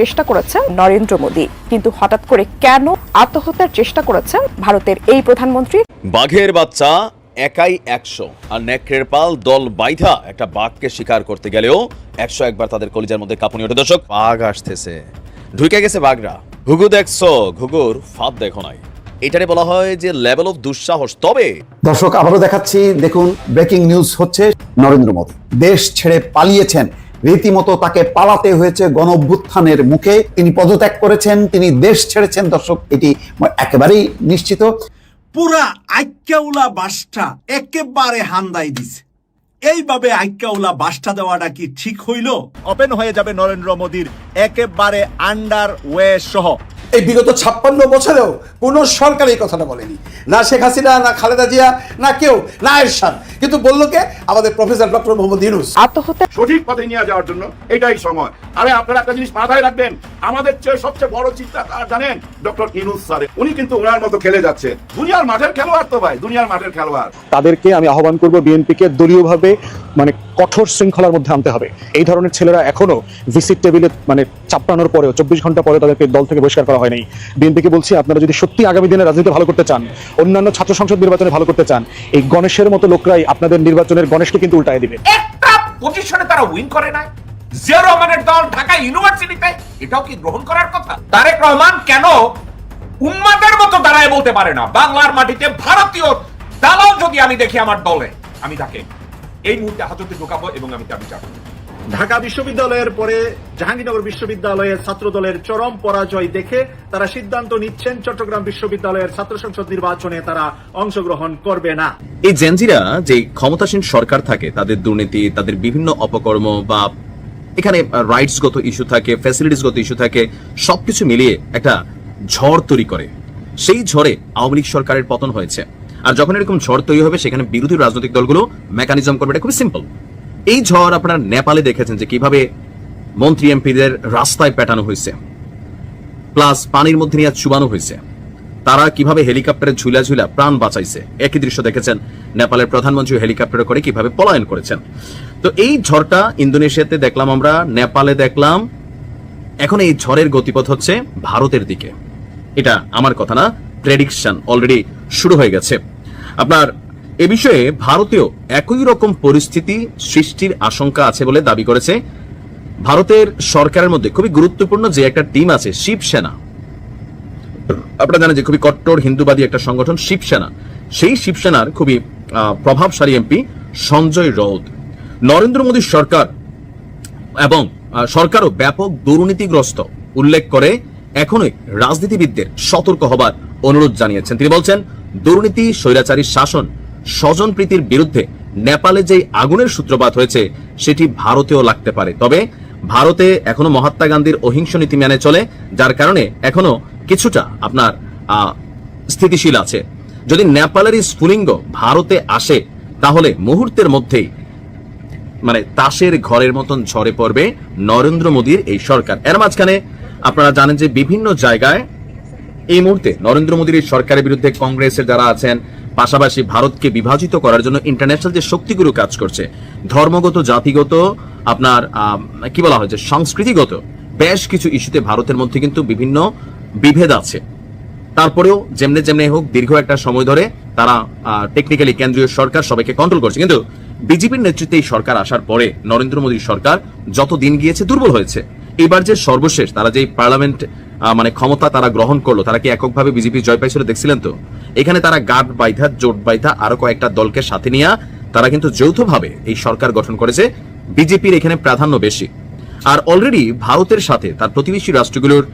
চেষ্টা করেছেন নরেন্দ্র মোদী। কিন্তু হঠাৎ করে কেন আত্মহত্যার চেষ্টা করেছেন ভারতের এই প্রধানমন্ত্রী? বাঘের বাচ্চা একাই একশো। আর নেকড়ের পাল দল বাইধা একটা বাঘকে শিকার করতে গেলেও একশো একবার তাদের কলিজার মধ্যে কাঁপুনি ওঠে। দর্শক বাঘ আসতেছে। ঢুকে গেছে বাঘরা। ঘুঘু দেখছ? ঘুঘুর ফাঁদ দেখো নাই। এটারে বলা হয় যে লেভেল অফ দুঃসাহস। তবে দর্শক আবারও দেখাচ্ছি দেখুন ব্রেকিং নিউজ হচ্ছে নরেন্দ্র মোদী। দেশ ছেড়ে পালিয়েছেন রীতিমতো তাকে পালাতে হয়েছে গণ অভ্যুত্থানের মুখে। তিনি পদত্যাগ করেছেন, তিনি দেশ ছেড়েছেন। দর্শক, এটি একেবারেই নিশ্চিত। পুরা আইক্যাউলা বাসটা একেবারে হান্দাই দিছে। এইভাবে আইক্যাউলা বাসটা দেওয়াটা কি ঠিক হইল? ওপেন হয়ে যাবে নরেন্দ্র মোদীর একেবারে আন্ডার ওয়ে সহ। এই বিগত ছাপ্পান্ন বছরেও কোনো সরকার এই কথাটা বলেনি। না শেখ হাসিনা না খালেদা জিয়া না কেউ না এরশাদ। কিন্তু বলল কে? আমাদের প্রফেসর ডক্টর মোহাম্মদ ইউনুস। আত্মহত্যা সঠিক পথে নিয়ে যাওয়ার জন্য এটাই সময়। আরে আপনারা একটা জিনিস মাথায় রাখবেন। আমাদের চেয়ে সবচেয়ে বড় চিন্তা কার জানেন ডক্টর ইনুস স্যার। উনি কিন্তু ওনার মতো খেলে যাচ্ছে। দুনিয়ার মাঠের খেলোয়াড় তো ভাই দুনিয়ার মাঠের খেলোয়াড়। তাদেরকে আমি আহ্বান করব বিএনপিকে দলীয়ভাবে মানে কঠোর শৃঙ্খলার মধ্যে আনতে হবে। এই ধরনের ছেলেরা এখনও ভিসিট টেবিলে মানে চাপড়ানোর পরেও, চব্বিশ ঘণ্টা পরে তাদেরকে দল থেকে বহিষ্কার করা হয়নি। বিএনপিকে বলছি, আপনারা যদি সত্যি আগামী দিনে রাজনীতি ভালো করতে চান, অন্যান্য ছাত্র সংসদ নির্বাচনে ভালো করতে চান, এই গণেশের মতো লোকরাই আপনাদের নির্বাচনের গণেশকে কিন্তু উল্টায় দিবে। একটা পজিশনে তারা উইন করে দল ঢাকা ইউনিভার্সিটিতে, এটাও কি গ্রহণ করার কথা? তারেক রহমান কেন উম্মাদের মতো দাঁড়ায় বলতে পারে না? বাংলার মাটিতে ভারতীয় দালাল যদি আমি দেখি আমার দলে, আমি তাকে এই মুহূর্তে হাজতে ঢোকাবো এবং আমি দাবি চাবো ঢাকা বিশ্ববিদ্যালয়ের পরে জাহাঙ্গীরনগর বিশ্ববিদ্যালয়ের ছাত্র দলের চরম পরাজয় দেখে তারা সিদ্ধান্ত নিচ্ছেন চট্টগ্রাম বিশ্ববিদ্যালয়ের ছাত্র সংসদ নির্বাচনে তারা অংশগ্রহণ করবে না। এই জেনজিরা যে ক্ষমতাসীন সরকার থাকে তাদের দুর্নীতি তাদের বিভিন্ন অপকর্ম বা এখানে রাইটসগত ইস্যু থাকে ফ্যাসিলিটিসগত ইস্যু থাকে সবকিছু মিলিয়ে একটা ঝড় তৈরি করে। সেই ঝড়ে আওয়ামী লীগ সরকারের পতন হয়েছে। আর যখন এরকম ঝড় তৈরি হবে, সেখানে বিরোধী রাজনৈতিক দলগুলো মেকানিজম করবে। এটা খুবই সিম্পল এই ঝড় আপনারা নেপালে দেখেছেন যে কীভাবে মন্ত্রী এমপিদের রাস্তায় পেটানো হয়েছে প্লাস পানির মধ্যে নিয়ে চুবানো হয়েছে। তারা কীভাবে হেলিকপ্টারে ঝুলা ঝুলা প্রাণ বাঁচাইছে, একই দৃশ্য দেখেছেন নেপালের প্রধানমন্ত্রী হেলিকপ্টারে করে কীভাবে পলায়ন করেছেন। তো এই ঝড়টা ইন্দোনেশিয়াতে দেখলাম আমরা, নেপালে দেখলাম। এখন এই ঝড়ের গতিপথ হচ্ছে ভারতের দিকে। এটা আমার কথা না প্রেডিকশন অলরেডি শুরু হয়ে গেছে। আপনার, এ বিষয়ে ভারতেও একই রকম পরিস্থিতি সৃষ্টির আশঙ্কা আছে বলে দাবি করেছে ভারতের সরকারের মধ্যে। খুবই গুরুত্বপূর্ণ যে একটা টিম আছে, শিবসেনা। আপনারা জানেন যে খুবই কট্টর, হিন্দুবাদী একটা সংগঠন, শিবসেনা। সেই শিবসেনার খুবই প্রভাবশালী এমপি সঞ্জয় রৌদ। নরেন্দ্র মোদীর সরকার এবং সরকারও ব্যাপক দুর্নীতিগ্রস্ত। উল্লেখ করে এখনই রাজনীতিবিদদের সতর্ক হবার অনুরোধ জানিয়েছেন। তিনি বলছেন, দুর্নীতি, স্বৈরাচারী শাসন স্বজন প্রীতির বিরুদ্ধে নেপালে যে আগুনের সূত্রপাত হয়েছে, সেটি ভারতেও লাগতে পারে। তবে ভারতে এখনও মহাত্মা গান্ধীর অহিংস নীতি মেনে চলে, যার কারণে এখনও কিছুটা আপনার স্থিতিশীল আছে। যদি নেপালের এই স্ফুলিঙ্গ ভারতে আসে, তাহলে মুহূর্তের মধ্যেই মানে তাসের ঘরের মতন ঝরে পড়বে নরেন্দ্র মোদীর এই সরকার। এর মাঝখানে আপনারা জানেন যে বিভিন্ন জায়গায় এই মুহূর্তে নরেন্দ্র মোদীর সরকারের বিরুদ্ধে কংগ্রেসের যারা আছেন, পাশাপাশি ভারতকে বিভাজিত করার জন্য ইন্টারন্যাশনাল যে শক্তিগুলো কাজ করছে, ধর্মগত, জাতিগত, আপনার কি বলা হয় যে সংস্কৃতিগত, বেশ কিছু ইস্যুতে ভারতের মধ্যে কিন্তু বিভিন্ন বিভেদ আছে। তারপরেও যেমনে যেমনে হোক, দীর্ঘ একটা সময় ধরে তারা টেকনিক্যালি কেন্দ্রীয় সরকার সবাইকে কন্ট্রোল করছে। কিন্তু বিজেপির নেতৃত্বে এই সরকার আসার পরে নরেন্দ্র মোদীর সরকার যত দিন গিয়েছে দুর্বল হয়েছে। এবার যে সর্বশেষ, তারা যে পার্লামেন্ট মানে ক্ষমতা তারা গ্রহণ করল। তারা কি এককভাবে বিজেপি জয় পাইছিল দেখছিলেন তো? এখানে তারা গাঢ় বাইধা জোট বাইধা আরও কয়েকটা দলকে সাথে নিয়ে তারা কিন্তু যৌথভাবে এই সরকার গঠন করেছে, বিজেপির এখানে প্রাধান্য বেশি। আর অলরেডি ভারতের সাথে তার প্রতিবেশী রাষ্ট্রগুলোর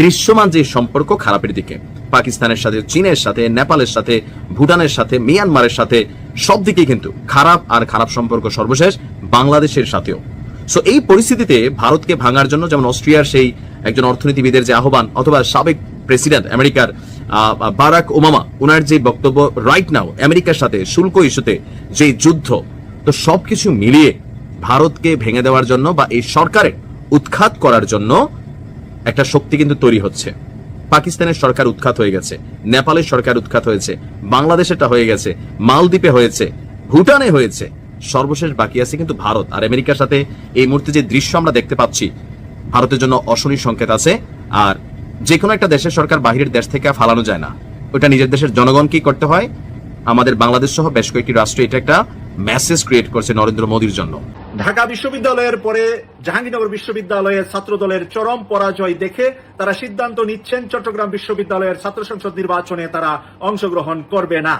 দৃশ্যমান যে সম্পর্ক খারাপের দিকে, পাকিস্তানের সাথে, চীনের সাথে, নেপালের সাথে, ভুটানের সাথে, মিয়ানমারের সাথে সব দিকে কিন্তু খারাপ আর খারাপ সম্পর্ক সর্বশেষ বাংলাদেশের সাথেও। সো এই পরিস্থিতিতে ভারতকে ভাঙার জন্য যেমন অস্ট্রিয়ার সেই একজন অর্থনীতিবিদের যে আহ্বান, অথবা সাবেক প্রেসিডেন্ট আমেরিকার বারাক ওমামা ওনার যে বক্তব্য রাইট নাও আমেরিকার সাথে শুল্ক ইস্যুতে যে যুদ্ধ, তো সবকিছু মিলিয়ে ভারতকে ভেঙে দেওয়ার জন্য বা এই সরকারের উৎখাত করার জন্য একটা শক্তি কিন্তু তৈরি হচ্ছে। পাকিস্তানের সরকার উৎখাত হয়ে গেছে, নেপালের সরকার উৎখাত হয়েছে, বাংলাদেশেরটা হয়ে গেছে, মালদ্বীপে হয়েছে, ভুটানে হয়েছে সর্বশেষ বাকি আছে কিন্তু ভারত আর আমেরিকার সাথে এই মুহূর্তে যে দৃশ্য আমরা দেখতে পাচ্ছি, ভারতের জন্য অশনি সংকেত আছে আর যে কোনো একটা দেশের সরকার বাহিরের দেশ থেকে ফালানো যায় না। ওটা নিজের দেশের জনগণকেই করতে হয়। আমাদের বাংলাদেশ সহ বেশ কয়েকটি রাষ্ট্র এটা একটা মেসেজ ক্রিয়েট করছে নরেন্দ্র মোদীর জন্য। ঢাকা বিশ্ববিদ্যালয়ের পরে জাহাঙ্গীরনগর বিশ্ববিদ্যালয়ের ছাত্র দলের চরম পরাজয় দেখে তারা সিদ্ধান্ত নিচ্ছেন, চট্টগ্রাম বিশ্ববিদ্যালয়ের ছাত্র সংসদ নির্বাচনে তারা অংশগ্রহণ করবে না।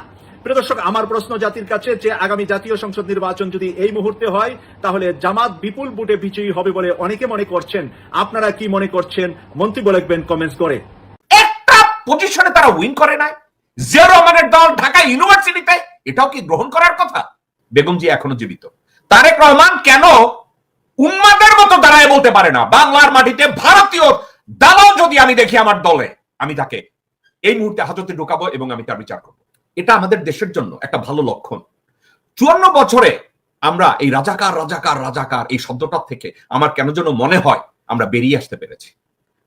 প্রিয় দর্শক, আমার প্রশ্ন জাতির কাছে যে আগামী জাতীয় সংসদ নির্বাচন যদি এই মুহূর্তে হয়, তাহলে জামাত বিপুল বুটে বিজয়ী হবে বলে অনেকে মনে করছেন। আপনারা কি মনে করছেন? মন্তব্য লিখবেন কমেন্টস করে। একটা পজিশনে তারা উইন করে নাই। জিয়া রহমানের দল ঢাকা ইউনিভার্সিটিতে, এটাও কি গ্রহণ করার কথা? বেগম জি এখনও জীবিত। তারেক রহমান কেন উন্মাদের মতো দাঁড়ায় বলতে পারে না? বাংলার মাটিতে ভারতীয় দালাল যদি আমি দেখি আমার দলে, আমি তাকে এই মুহূর্তে হাজতে ঢুকাবো এবং আমি তার বিচার করব। এটা আমাদের দেশের জন্য একটা ভালো লক্ষণ। চুয়ান্ন বছরে আমরা এই রাজাকার রাজাকার রাজাকার এই শব্দটার থেকে আমার কেন যেন মনে হয় আমরা বেরিয়ে আসতে পেরেছি।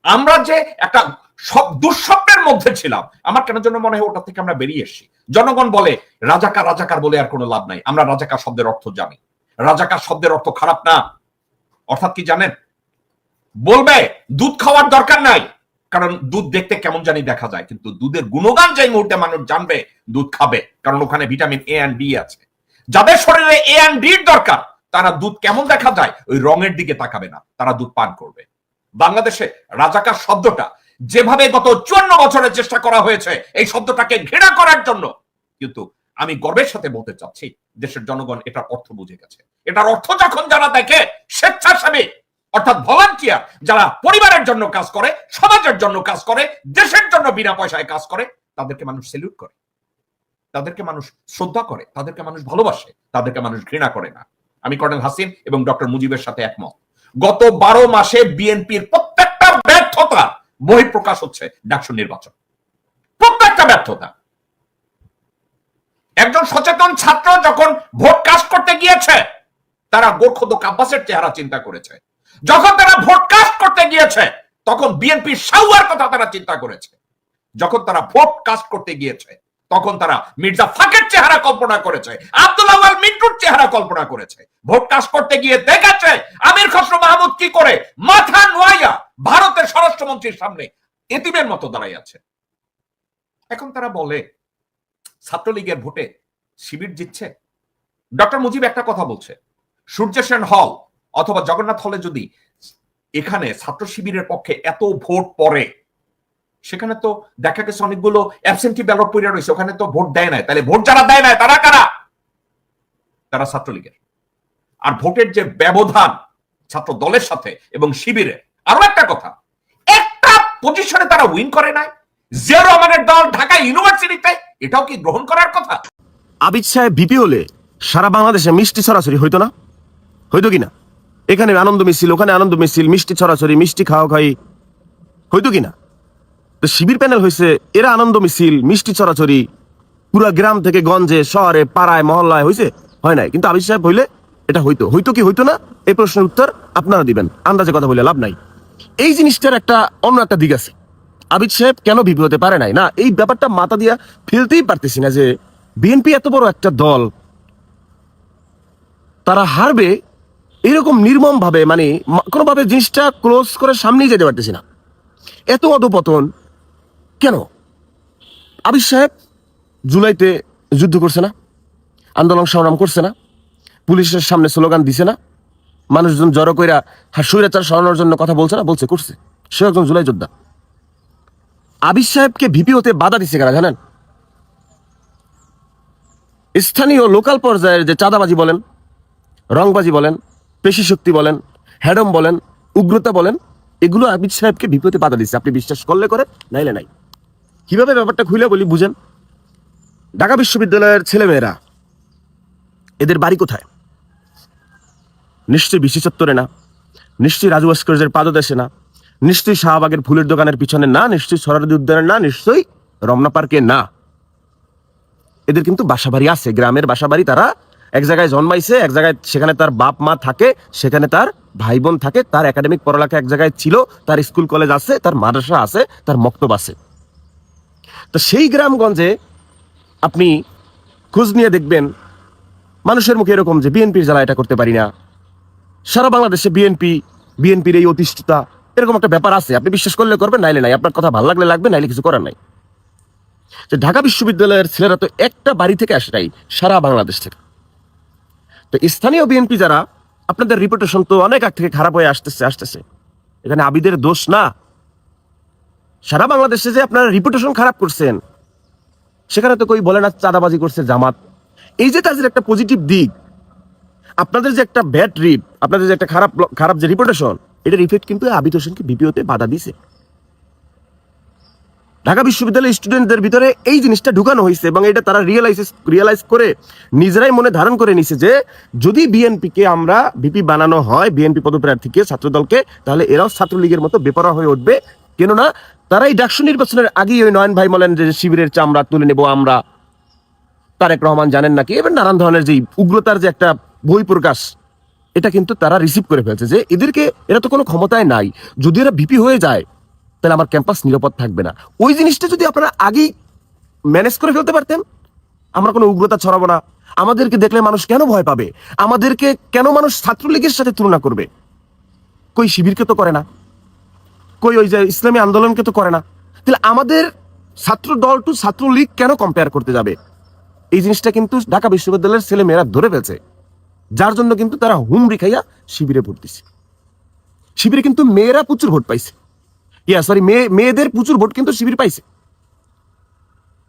আমরা যে একটা সব দুঃস্বপ্নের মধ্যে ছিলাম, আমার কেন জন্য মনে হয় ওটা থেকে আমরা বেরিয়ে এসেছি। জনগণ বলে, রাজাকার রাজাকার বলে আর কোনো লাভ নাই। আমরা রাজাকার শব্দের অর্থ জানি। রাজাকার শব্দের অর্থ খারাপ না। অর্থাৎ কি জানেন? বলবে, দুধ খাওয়ার দরকার নাই। কারণ দুধ দেখতে কেমন জানি দেখা যায়, কিন্তু দুধের গুণগান যে মুহূর্তে মানুষ জানবে, দুধ খাবে, কারণ ওখানে ভিটামিন এ অ্যান্ড ডি আছে। যাদের শরীরে এ অ্যান্ড ডির দরকার, তারা দুধ কেমন দেখা যায়, ওই রঙের দিকে তাকাবে না, তারা দুধ পান করবে। বাংলাদেশে রাজাকার শব্দটা যেভাবে গত চুয়ান্ন বছরের চেষ্টা করা হয়েছে, এই শব্দটাকে ঘৃণা করার জন্য, কিন্তু আমি গর্বের সাথে বলতে চাচ্ছি, দেশের জনগণ এটার অর্থ বুঝে গেছে। এটার অর্থ যখন যারা দেখে, স্বেচ্ছাসেবী অর্থাৎ ভলান্টিয়ার যারা পরিবারের জন্য কাজ করে, সমাজের জন্য কাজ করে, দেশের জন্য বিনা পয়সায় কাজ করে, তাদেরকে মানুষ সেলিউট করে। তাদেরকে মানুষ শ্রদ্ধা করে, তাদেরকে মানুষ ভালোবাসে, তাদেরকে মানুষ ঘৃণা করে না। আমি কর্নেল হাসিন এবং ডক্টর মুজিবের সাথে একমত। গত বারো মাসে বিএনপির প্রত্যেকটা ব্যর্থতা বহিঃপ্রকাশ হচ্ছে ডাকসু নির্বাচন। প্রত্যেকটা ব্যর্থতা। একজন সচেতন ছাত্র যখন ভোট কাস্ট করতে গিয়েছে, তারা গোর্খদক আব্বাসের চেহারা চিন্তা করেছে। যখন তারা ভোট কাস্ট করতে গিয়েছে, তখন বিএনপির সাউয়ার কথা তারা চিন্তা করেছে। যখন তারা ভোট কাস্ট করতে গিয়েছে, তখন তারা মির্জা ফাকের চেহারা কল্পনা করেছে, আব্দুল আওয়াল মিন্টুর চেহারা কল্পনা করেছে। ভোট কাজ করতে গিয়ে দেখেছে আমির খসরু মাহমুদ কি করে মাথা নোয়াইয়া ভারতের স্বরাষ্ট্রমন্ত্রীর সামনে এতিমের মতো দাঁড়াই আছে। এখন তারা বলে, ছাত্রলীগের ভোটে শিবির জিতছে? ডক্টর মুজিব একটা কথা বলছে সূর্য সেন হল অথবা জগন্নাথ হলে যদি এখানে ছাত্র শিবিরের পক্ষে এত ভোট পড়ে, সেখানে তো দেখা গেছে অনেকগুলো অ্যাবসেন্টি ব্যালট পড়ে রয়েছে, ওখানে তো ভোট দেয় নাই। তাহলে ভোট যারা দেয় নাই, তারা কারা? তারা ছাত্রলীগের। আর ভোটের যে ব্যবধান ছাত্র দলের সাথে এবং শিবিরের, আরও একটা কথা, একটা পজিশনে তারা উইন করে নাই। জিয়া রহমানের দল ঢাকা ইউনিভার্সিটিতে, এটাও কি গ্রহণ করার কথা? আবিদ সাহেব ভিপি হলে সারা বাংলাদেশে মিষ্টি সরাসরি হইতো না? হইতো কি না এখানে আনন্দ মিছিল, ওখানে আনন্দ মিছিল, মিষ্টি ছড়াছড়ি, মিষ্টি খাওয়া খাই। হইতো কি না তো শিবির প্যানেল হয়েছে এরা আনন্দ মিছিল, মিষ্টি ছড়াছড়ি, পুরা গ্রাম থেকে গঞ্জে, শহরে, পাড়ায়, মহল্লায় হয়েছে হয় নাই। কিন্তু আবিদ সাহেব হইলে এটা হইতো। হইতো কি হইতো না? এই প্রশ্নের উত্তর আপনারা দিবেন। আন্দাজে কথা বলে লাভ নাই। এই জিনিসটার একটা অন্য একটা দিক আছে। আবিদ সাহেব কেন ভিপি হতে পারে নাই? না, এই ব্যাপারটা মাথা দিয়া ফেলতেই পারতেছি না যে বিএনপি এত বড় একটা দল, তারা হারবে এরকম নির্মম ভাবে মানে কোনোভাবে জিনিসটা ক্লোজ করে সামনেই যেতে পারতেছি না। এত অধপতন। কেন? আবির সাহেব জুলাইতে যুদ্ধ করছে না? আন্দোলন সংগ্রাম করছে না? পুলিশের সামনে স্লোগান দিছে না? মানুষজন জড়ো কইরা স্বৈরাচার সরানোর জন্য কথা বলছে না? বলছে, করছে। সে একজন জুলাই যোদ্ধা। আবির সাহেবকে ভিপি হতে বাধা দিচ্ছে কারা জানেন? স্থানীয় লোকাল পর্যায়ের যে চাঁদাবাজি বলেন, রংবাজি বলেন পেশি শক্তি বলেন, হ্যাডম বলেন, উগ্রতা বলেন, এগুলো আবিদ সাহেবকে বিপদে বাধা দিচ্ছে। আপনি বিশ্বাস করলে করে নাইলে নাই। কীভাবে ব্যাপারটা খুলে বলি, বুঝেন? ঢাকা বিশ্ববিদ্যালয়ের ছেলেমেয়েরা, এদের বাড়ি কোথায়? নিশ্চয়ই বিশি চত্বরে না, নিশ্চয়ই রাজু ভাস্কর্যের পাদদেশে না, নিশ্চয়ই শাহবাগের ফুলের দোকানের পিছনে না, নিশ্চয়ই সরারদি উদ্যানের না, নিশ্চয়ই রমনা পার্কে না। এদের কিন্তু বাসাবাড়ি আছে, গ্রামের বাসাবাড়ি তারা এক জায়গায় জন্মাইছে, এক জায়গায় সেখানে তার বাপ মা থাকে, সেখানে তার ভাই বোন থাকে, তার একাডেমিক পড়ালেখা এক জায়গায় ছিল, তার স্কুল কলেজ আছে, তার মাদ্রাসা আছে, তার মক্তব আছে। তো সেই গ্রামগঞ্জে আপনি খোঁজ নিয়ে দেখবেন, মানুষের মুখে এরকম যে বিএনপির জ্বালা এটা করতে পারি না। সারা বাংলাদেশে বিএনপি বিএনপির এই অতিষ্ঠতা, এরকম একটা ব্যাপার আছে। আপনি বিশ্বাস করলে করবেন, নাইলে নাই। আপনার কথা ভালো লাগলে লাগবে, নাইলে কিছু করার নাই। যে ঢাকা বিশ্ববিদ্যালয়ের ছেলেরা তো একটা বাড়ি থেকে আসে নাই, সারা বাংলাদেশ থেকে। তো স্থানীয় বিএনপি যারা, আপনাদের রিপুটেশন তো অনেক আগ থেকে খারাপ হয়ে আসতেছে আসতেছে। এখানে আবিদের দোষ না। সারা বাংলাদেশে যে আপনারা রিপুটেশন খারাপ করছেন, সেখানে তো কই বলে না চাঁদাবাজি করছে জামাত। এই যে তাদের একটা পজিটিভ দিক, আপনাদের যে একটা ব্যাড রিপ আপনাদের যে একটা খারাপ খারাপ যে রিপুটেশন এটার ইফেক্ট কিন্তু আবিদ হোসেনকে বিপিওতে বাধা দিছে ঢাকা বিশ্ববিদ্যালয়ের স্টুডেন্টদের ভিতরে এই জিনিসটা ঢুকানো হয়েছে এবং এটা তারা রিয়েলাইজ রিয়েলাইজ করে নিজেরাই মনে ধারণ করে নিছে যে যদি বিএনপিকে আমরা বিপি বানানো হয়, বিএনপি পদপ্রার্থীকে, ছাত্রদলকে, তাহলে এরাও ছাত্রলীগের মতো বেপরোয়া হয়ে উঠবে। কেননা তারা এই ডাকসু নির্বাচনের আগেই ওই নয়ন ভাই বলেন যে শিবিরের চামড়া তুলে নেব আমরা। তারেক রহমান জানেন নাকি? এবার নানান ধরনের যে উগ্রতার যে একটা বই প্রকাশ, এটা কিন্তু তারা রিসিভ করে ফেলছে যে এদেরকে, এরা তো কোনো ক্ষমতায় নাই। যদি এরা ভিপি হয়ে যায় তাহলে আমার ক্যাম্পাস নিরাপদ থাকবে না। ওই জিনিসটা যদি আপনারা আগেই ম্যানেজ করে ফেলতে পারতেন, আমরা কোনো উগ্রতা ছড়াবো না। আমাদেরকে দেখলে মানুষ কেন ভয় পাবে? আমাদেরকে কেন মানুষ ছাত্রলীগের সাথে তুলনা করবে? কই শিবিরকে তো করে না। কই ওই যে ইসলামী আন্দোলনকে তো করে না। তাহলে আমাদের ছাত্র দল টু ছাত্রলীগ কেন কম্পেয়ার করতে যাবে? এই জিনিসটা কিন্তু ঢাকা বিশ্ববিদ্যালয়ের ছেলে মেয়েরা ধরে ফেলছে। যার জন্য কিন্তু তারা হুমড়ি খাইয়া শিবিরে ভোট দিছে শিবিরে কিন্তু মেয়েরা প্রচুর ভোট পাইছে। ইয়া সরি মেয়ে মেয়েদের প্রচুর ভোট কিন্তু শিবির পাইছে।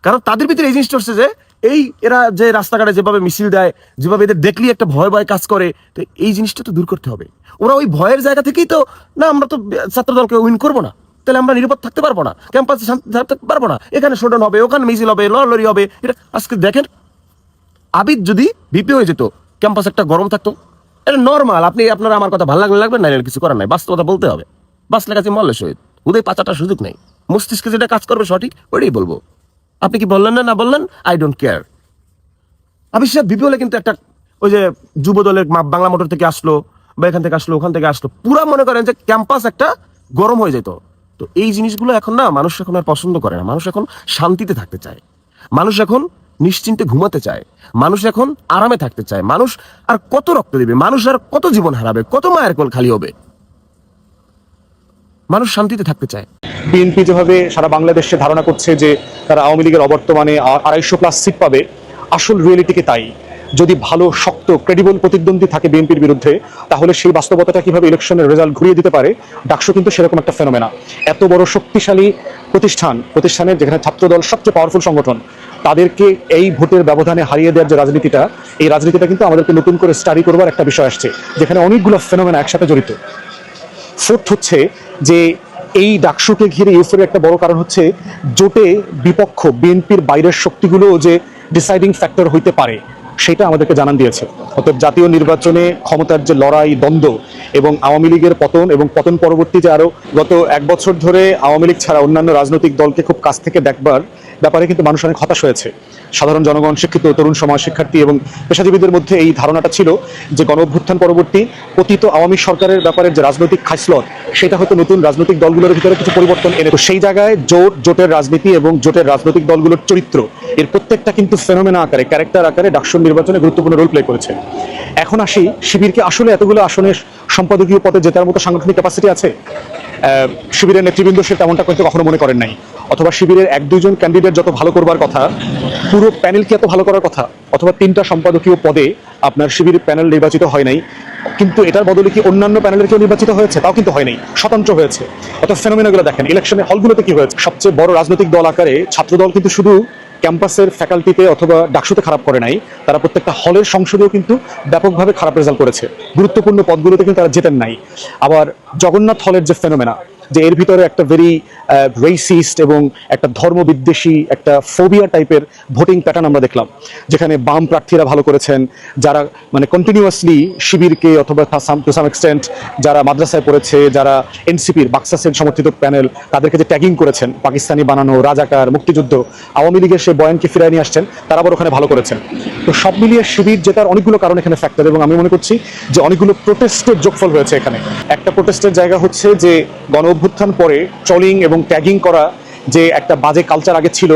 কারণ তাদের ভিতরে এই জিনিসটা হচ্ছে যে, এই এরা যে রাস্তাঘাটে যেভাবে মিছিল দেয়, যেভাবে এদের দেখলেই একটা ভয় ভয় কাজ করে, তো এই জিনিসটা তো দূর করতে হবে। ওরা ওই ভয়ের জায়গা থেকেই তো, না, আমরা তো ছাত্রদলকে উইন করব না। তাহলে আমরা নিরাপদ থাকতে পারব না। ক্যাম্পাসে শান্তি থাকতে পারব না। এখানে শোডন হবে, ওখানে মিছিল হবে, লড়লড়ি হবে। এটা আজকে দেখেন, আবিদ যদি বিপি হয়ে যেত, ক্যাম্পাস একটা গরম থাকতো, এটা নর্মাল আপনি, আপনারা আমার কথা ভালো লাগলে লাগবে না কিছু করার নাই। বাস্তবতা বলতে হবে। বাঁচলে কাছে মরলে শহীদ উদয় পাচাটার সুযোগ নেই। মস্তিষ্কে যেটা কাজ করবে সঠিক, ওইটাই বলব। আপনি কি বললেন না না বললেন? আই ডোন্ট কেয়ার আবির সাহেব বিপি হলে কিন্তু একটা ওই যে যুব দলের বাংলা মোটর থেকে আসলো, বা এখান থেকে আসলো, ওখান থেকে আসলো। পুরা মনে করেন যে ক্যাম্পাস একটা গরম হয়ে যেত। তো এই জিনিসগুলো এখন না, মানুষ এখন আর পছন্দ করে না। মানুষ এখন শান্তিতে থাকতে চায়। মানুষ এখন নিশ্চিন্তে ঘুমাতে চায়। মানুষ এখন আরামে থাকতে চায়। মানুষ আর কত রক্ত দিবে? মানুষ আর কত জীবন হারাবে? কত মায়ের কোল খালি হবে? মানুষ শান্তিতে থাকতে চায়। বিএনপি যেভাবে সারা বাংলাদেশে ধারণা করছে যে তারা আওয়ামী লীগের অবর্তমানে আড়াইশো প্লাস সিট পাবে, আসল রিয়েলিটিকে তাই? যদি ভালো, শক্ত ক্রেডিবল প্রতিদ্বন্দ্বী থাকে বিএনপির বিরুদ্ধে, তাহলে সেই বাস্তবতাটা কীভাবে ইলেকশনের রেজাল্ট ঘুরিয়ে দিতে পারে, ডাকসু কিন্তু সেরকম একটা ফেনোমেনা এত বড় শক্তিশালী প্রতিষ্ঠান, প্রতিষ্ঠানের যেখানে ছাত্রদল সবচেয়ে পাওয়ারফুল সংগঠন, তাদেরকে এই ভোটের ব্যবধানে হারিয়ে দেওয়ার যে রাজনীতিটা, এই রাজনীতিটা কিন্তু আমাদেরকে নতুন করে স্টাডি করবার একটা বিষয় আসছে, যেখানে অনেকগুলো ফেনোমেনা একসাথে জড়িত। ফোর্থ হচ্ছে যে এই ডাকসুকে ঘিরে ইউএফের একটা বড় কারণ হচ্ছে জোটে বিপক্ষ, বিএনপির বাইরের শক্তিগুলো যে ডিসাইডিং ফ্যাক্টর হইতে পারে, সেটা আমাদেরকে জানান দিয়েছে। অর্থাৎ জাতীয় নির্বাচনে ক্ষমতার যে লড়াই, দ্বন্দ্ব এবং আওয়ামী লীগের পতন এবং পতন পরবর্তী যে আরও গত এক বছর ধরে আওয়ামী লীগ ছাড়া অন্যান্য রাজনৈতিক দলকে খুব কাছ থেকে দেখবার ব্যাপারে কিন্তু মানুষ অনেক হতাশ হয়েছে। সাধারণ জনগণ, শিক্ষিত তরুণ সমাজ, শিক্ষার্থী এবং পেশাজীবীদের মধ্যে এই ধারণাটা ছিল যে গণ অভ্যুত্থান পরবর্তী পতিত আওয়ামী সরকারের ব্যাপারে যে রাজনৈতিক খাইসলত, সেটা হয়তো নতুন রাজনৈতিক দলগুলোর ভিতরে কিছু পরিবর্তন এনে তো সেই জায়গায় জোট, জোটের রাজনীতি এবং জোটের রাজনৈতিক দলগুলোর চরিত্র, এর প্রত্যেকটা কিন্তু ফেনোমেনা আকারে ক্যারেক্টার আকারে ডাকসুর নির্বাচনে গুরুত্বপূর্ণ রোল প্লে করেছে। এখন আসি শিবিরকে আসলে এতগুলো আসনের সম্পাদকীয় পদে জেতার মতো সাংগঠনিক ক্যাপাসিটি আছে? শিবিরের নেতৃবৃন্দ সে তেমনটা কিন্তু কখনো মনে করেন নাই। অথবা শিবিরের এক, দুইজন ক্যান্ডিডেট যত ভালো করবার কথা, পুরো প্যানেল কি এত ভালো করার কথা? অথবা তিনটা সম্পাদকীয় পদে আপনার শিবিরের প্যানেল নির্বাচিত হয় নাই, কিন্তু এটার বদলে কি অন্যান্য প্যানেলের কেউ নির্বাচিত হয়েছে? তাও কিন্তু হয় নাই, স্বতন্ত্র হয়েছে। অত ফেনোমেনাগুলো দেখেন ইলেকশনের হলগুলোতে কি হয়েছে? সবচেয়ে বড় রাজনৈতিক দল আকারে ছাত্রদল কিন্তু শুধু ক্যাম্পাসের ফ্যাকাল্টিতে অথবা ডাকসুতে খারাপ করে নাই, তারা প্রত্যেকটা হলের সংসদেও কিন্তু ব্যাপকভাবে খারাপ রেজাল্ট করেছে। গুরুত্বপূর্ণ পদগুলোতে কিন্তু তারা জেতেন নাই। আবার জগন্নাথ হলের যে ফেনোমেনা যে এর ভিতরে একটা ভেরি রেসিস্ট এবং একটা ধর্মবিদ্বেষী, একটা ফোবিয়া টাইপের ভোটিং প্যাটার্ন আমরা দেখলাম। যেখানে বাম প্রার্থীরা ভালো করেছেন, যারা মানে কন্টিনিউয়াসলি শিবিরকে অথবা টু সাম এক্সটেন্ট যারা মাদ্রাসায় পড়েছে, যারা এনসিপির, বাক্সাসের সমর্থিত প্যানেল তাদেরকে যে ট্যাগিং করেছেন, পাকিস্তানি বানানো, রাজাকার, মুক্তিযুদ্ধ, আওয়ামী লীগের সেই বয়ানকে ফিরিয়ে নিয়ে আসছেন, তারা আবার ওখানে ভালো করেছেন। তো সব মিলিয়ে শিবির জেতার অনেকগুলো কারণ এখানে ফ্যাক্টর এবং আমি মনে করছি যে অনেকগুলো প্রোটেস্টের যোগফল হয়েছে এখানে। একটা প্রোটেস্টের জায়গা হচ্ছে যে গণ অভ্যুত্থান পরে ট্রলিং এবং ট্যাগিং করা যে একটা বাজে কালচার আগে ছিল,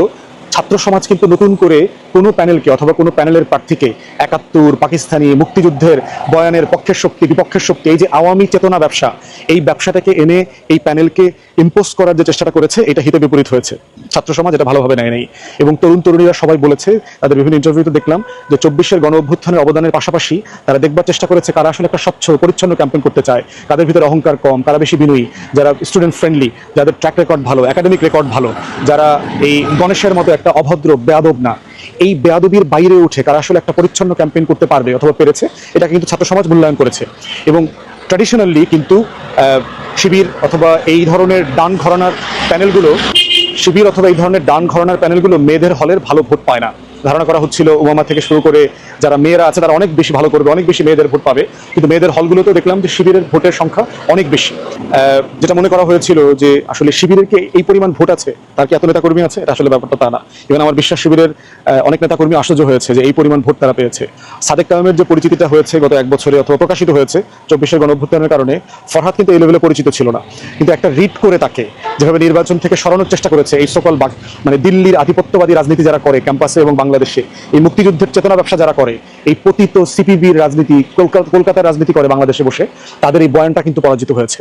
ছাত্র সমাজ কিন্তু নতুন করে কোনো প্যানেলকে অথবা কোনো প্যানেলের প্রার্থীকে একাত্তর, পাকিস্তানি মুক্তিযুদ্ধের বয়ানের পক্ষের শক্তি, বিপক্ষের শক্তি, এই যে আওয়ামী চেতনা ব্যবসা, এই ব্যবসাটাকে এনে এই প্যানেলকে ইম্পোজ করার যে চেষ্টাটা করেছে, এটা হিতে বিপরীত হয়েছে। ছাত্র সমাজ এটা ভালোভাবে নেয় নাই। এবং তরুণ তরুণীরা সবাই বলেছে, তাদের বিভিন্ন ইন্টারভিউতে দেখলাম, যে চব্বিশের গণ অভ্যুত্থানের অবদানের পাশাপাশি তারা দেখবার চেষ্টা করেছে কারা আসলে একটা স্বচ্ছ, পরিচ্ছন্ন ক্যাম্পেইন করতে চায়। কাদের ভিতরে অহংকার কম, কারা বেশি বিনয়ী, যারা স্টুডেন্ট ফ্রেন্ডলি যাদের ট্র্যাক রেকর্ড ভালো একাডেমিক রেকর্ড ভালো, যারা এই গণেশের মতো একটা অভদ্র, বেয়াদব না। এই বেয়াদবির বাইরে উঠে কারা আসলে একটা পরিচ্ছন্ন ক্যাম্পেইন করতে পারবে অথবা পেরেছে এটা কিন্তু ছাত্র সমাজ মূল্যায়ন করেছে। এবং ট্র্যাডিশনালি কিন্তু শিবির অথবা এই ধরনের ডান ঘরানার প্যানেলগুলো শিবির অথবা এই ধরনের ডান ঘরানার প্যানেলগুলো মেয়েদের হলের ভালো ভোট পায় না। ধারণা করা হচ্ছিল ওবামা থেকে শুরু করে যারা মেয়েরা আছে তারা অনেক বেশি ভালো করবে, অনেক বেশি মেয়েদের ভোট পাবে। কিন্তু মেয়েদের হলগুলোতেও দেখলাম যে শিবিরের ভোটের সংখ্যা অনেক বেশি। যেটা মনে করা হয়েছিল যে আসলে শিবিরের কি এই পরিমাণ ভোট আছে, তার কি এত নেতাকর্মী আছে? এটা আসলে ব্যাপারটা তা না। এবং আমার বিশ্বাস শিবিরের অনেক নেতাকর্মী আশ্চর্য হয়েছে যে এই পরিমাণ ভোট তারা পেয়েছে। সাদেক কালামের যে পরিচিতিটা হয়েছে গত এক বছরে অথবা প্রকাশিত হয়েছে চব্বিশের গণঅভ্যুত্থানের কারণে, ফরহাদ কিন্তু এই লেভেলে পরিচিত ছিল না। কিন্তু একটা রিট করে তাকে যেভাবে নির্বাচন থেকে সরানোর চেষ্টা করেছে এই সকল মানে দিল্লির আধিপত্যবাদী রাজনীতি যারা করে, ক্যাম্পাসে এবং বাংলাদেশে। এই মুক্তিযুদ্ধের চেতনা ব্যবসা যারা করে, এই পতিত সিপিবির রাজনীতি, কলকাতা, কলকাতার রাজনীতি করে বাংলাদেশে বসে, তাদের এই বয়ানটা কিন্তু পরাজিত হয়েছে।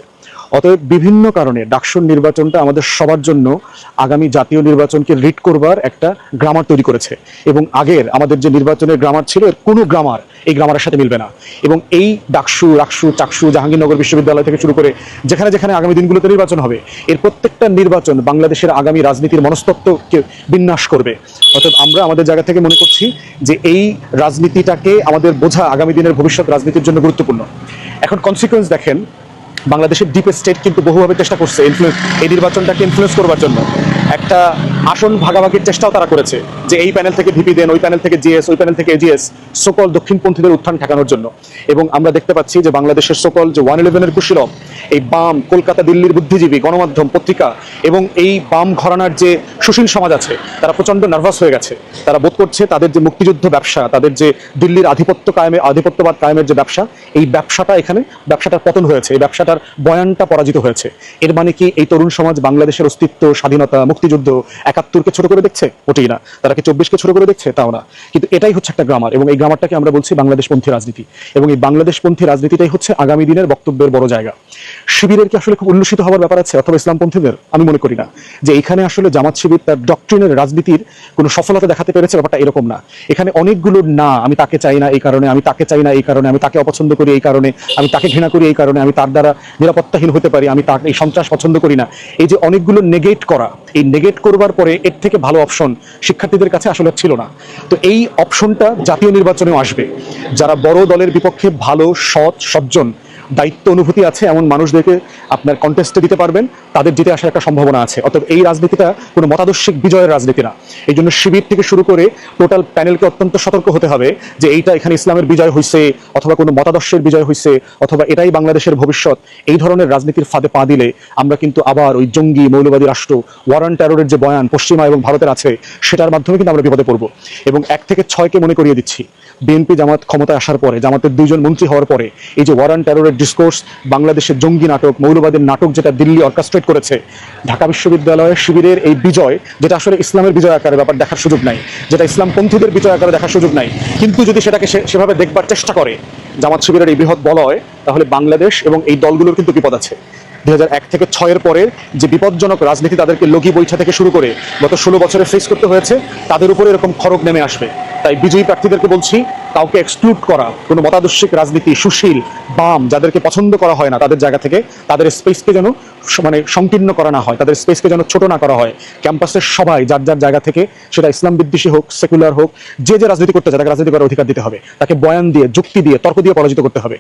অতএব বিভিন্ন কারণে ডাকসুর নির্বাচনটা আমাদের সবার জন্য আগামী জাতীয় নির্বাচনকে রিড করবার একটা গ্রামার তৈরি করেছে। এবং আগের আমাদের যে নির্বাচনের গ্রামার ছিল, এর কোনো গ্রামার এই গ্রামারের সাথে মিলবে না। এবং এই ডাকসু, রাকসু, চাকসু, জাহাঙ্গীরনগর বিশ্ববিদ্যালয় থেকে শুরু করে যেখানে যেখানে আগামী দিনগুলোতে নির্বাচন হবে, এর প্রত্যেকটা নির্বাচন বাংলাদেশের আগামী রাজনীতির মনস্তত্ত্বকে বিন্যাস করবে। অর্থাৎ আমরা আমাদের জায়গা থেকে মনে করছি যে এই রাজনীতিটাকে আমাদের বোঝা আগামী দিনের ভবিষ্যৎ রাজনীতির জন্য গুরুত্বপূর্ণ। এখন কনসিকুয়েন্স দেখেন বাংলাদেশের ডিপ স্টেট কিন্তু বহুভাবে চেষ্টা করছে ইনফ্লুয়েন্স এই নির্বাচনটাকে ইনফ্লুয়েন্স করবার জন্য। একটা আসন ভাগাভাগির চেষ্টাও তারা করেছে। যে এই প্যানেল থেকে ভিপি দেন, ওই প্যানেল থেকে জিএস ওই প্যানেল থেকে এজিএস সকল দক্ষিণপন্থীদের উত্থান ঠেকানোর জন্য। এবং আমরা দেখতে পাচ্ছি যে বাংলাদেশের সকল যে ওয়ান ইলেভেনের কুশীলভ এই বাম কলকাতা দিল্লির বুদ্ধিজীবী, গণমাধ্যম, পত্রিকা, এবং এই বাম ঘরানার যে সুশীল সমাজ আছে, তারা প্রচণ্ড নার্ভাস হয়ে গেছে। তারা বোধ করছে তাদের যে মুক্তিযুদ্ধ ব্যবসা, তাদের যে দিল্লির আধিপত্য কায়েমে, আধিপত্যবাদ কায়েমের যে ব্যবসা, এই ব্যবসাটা এখানে, ব্যবসাটার পতন হয়েছে, এই ব্যবসাটার বয়ানটা পরাজিত হয়েছে। এর মানে কি এই তরুণ সমাজ বাংলাদেশের অস্তিত্ব, স্বাধীনতা, মুক্তিযুদ্ধ একাত্তরকে ছোট করে দেখছে? ওটাই না। তারা কি চব্বিশকে ছোট করে দেখছে? তাও না। কিন্তু এটাই হচ্ছে একটা গ্রামার এবং এই গ্রামারটাকে আমরা বলছি বাংলাদেশপন্থী রাজনীতি। এবং এই বাংলাদেশপন্থী রাজনীতিটাই হচ্ছে আগামী দিনের বক্তব্যের বড় জায়গা। শিবিরের কি আসলে খুব উন্নসিত হওয়ার ব্যাপার আছে? অথবা ইসলামপন্থীদের আমি মনে করি না। যে এখানে আসলে জামাত শিবির তার ডক্ট্রিনের রাজনীতির কোনো সফলতা দেখাতে পেরেছে ব্যাপারটা এরকম না। এখানে অনেকগুলো না, আমি তাকে চাই না এই কারণে, আমি তাকে চাই না এই কারণে, আমি তাকে অপছন্দ করি এই কারণে, আমি তাকে ঘৃণা করি এই কারণে, আমি তার দ্বারা নিরাপত্তাহীন হতে পারি, আমি তাকে এই সন্ত্রাস পছন্দ করি না। এই যে অনেকগুলো নেগেট করা, এই নেগেট করবার পরে এর থেকে ভালো অপশন শিক্ষার্থীদের কাছে আসলে ছিল না। তো এই অপশনটা জাতীয় নির্বাচনেও আসবে। যারা বড় দলের বিপক্ষে ভালো, সৎ, সজ্জন দায়িত্ব অনুভূতি আছে এমন মানুষদেরকে আপনার কন্টেস্টে দিতে পারবেন, তাদের জিতে আসার একটা সম্ভাবনা আছে। অতএব এই রাজনীতিটা কোনো মতাদর্শিক বিজয়ের রাজনীতি না। এই জন্য শিবির থেকে শুরু করে টোটাল প্যানেলকে অত্যন্ত সতর্ক হতে হবে যে এইটা এখানে ইসলামের বিজয় হয়েছে অথবা কোনো মতাদর্শের বিজয় হয়েছে অথবা এটাই বাংলাদেশের ভবিষ্যৎ। এই ধরনের রাজনীতির ফাঁদে পা দিলে আমরা কিন্তু আবার ওই জঙ্গি, মৌলবাদী রাষ্ট্র ওয়ারান টেরোরের যে বয়ান পশ্চিমা এবং ভারতের আছে, সেটার মাধ্যমে কিন্তু আমরা বিপদে পড়ব। এবং এক থেকে ছয়কে মনে করিয়ে দিচ্ছি, বিএনপি জামাত ক্ষমতায় আসার পরে, জামাতের দুইজন মন্ত্রী হওয়ার পরে, এই যে ওয়ারান টেরোরের ডিসকোর্স বাংলাদেশের জঙ্গি নাটক, মৌলবাদের নাটক যেটা দিল্লি অর্কাস্ট্রেট করেছে। ঢাকা বিশ্ববিদ্যালয়ের শিবিরের এই বিজয়, যেটা আসলে ইসলামের বিজয় আকারে ব্যাপার দেখার সুযোগ নাই, যেটা ইসলামপন্থীদের বিজয় আকারে দেখার সুযোগ নাই। কিন্তু যদি সেটাকে সেভাবে দেখবার চেষ্টা করে, জামাত শিবিরের এই বৃহৎ বলয়, তাহলে বাংলাদেশ এবং এই দলগুলোর কিন্তু বিপদ আছে। দুই এক থেকে ছয়ের পরে যে বিপজ্জনক রাজনীতি তাদেরকে লগি বৈঠা থেকে শুরু করে গত ষোলো বছরে ফেস করতে হয়েছে, তাদের উপরে এরকম খড়গ নেমে আসবে। তাই বিজয়ী প্রার্থীদেরকে বলছি, কাউকে এক্সক্লুড করা, কোনো মতাদর্শিক রাজনীতি, সুশীল, বাম, যাদেরকে পছন্দ করা হয় না তাদের জায়গা থেকে, তাদের স্পেসকে যেন মানে সংকীর্ণ করা না হয়, তাদের স্পেসকে যেন ছোট না করা হয়। ক্যাম্পাসের সবাই, যার যার জায়গা থেকে, সেটা ইসলাম বিদ্বেষী হোক সেকুলার হোক, যে যে রাজনীতি করতে চায়, তাকে রাজনীতি করার অধিকার দিতে হবে। তাকে বয়ান দিয়ে, যুক্তি দিয়ে, তর্ক দিয়ে পরাজিত করতে হবে।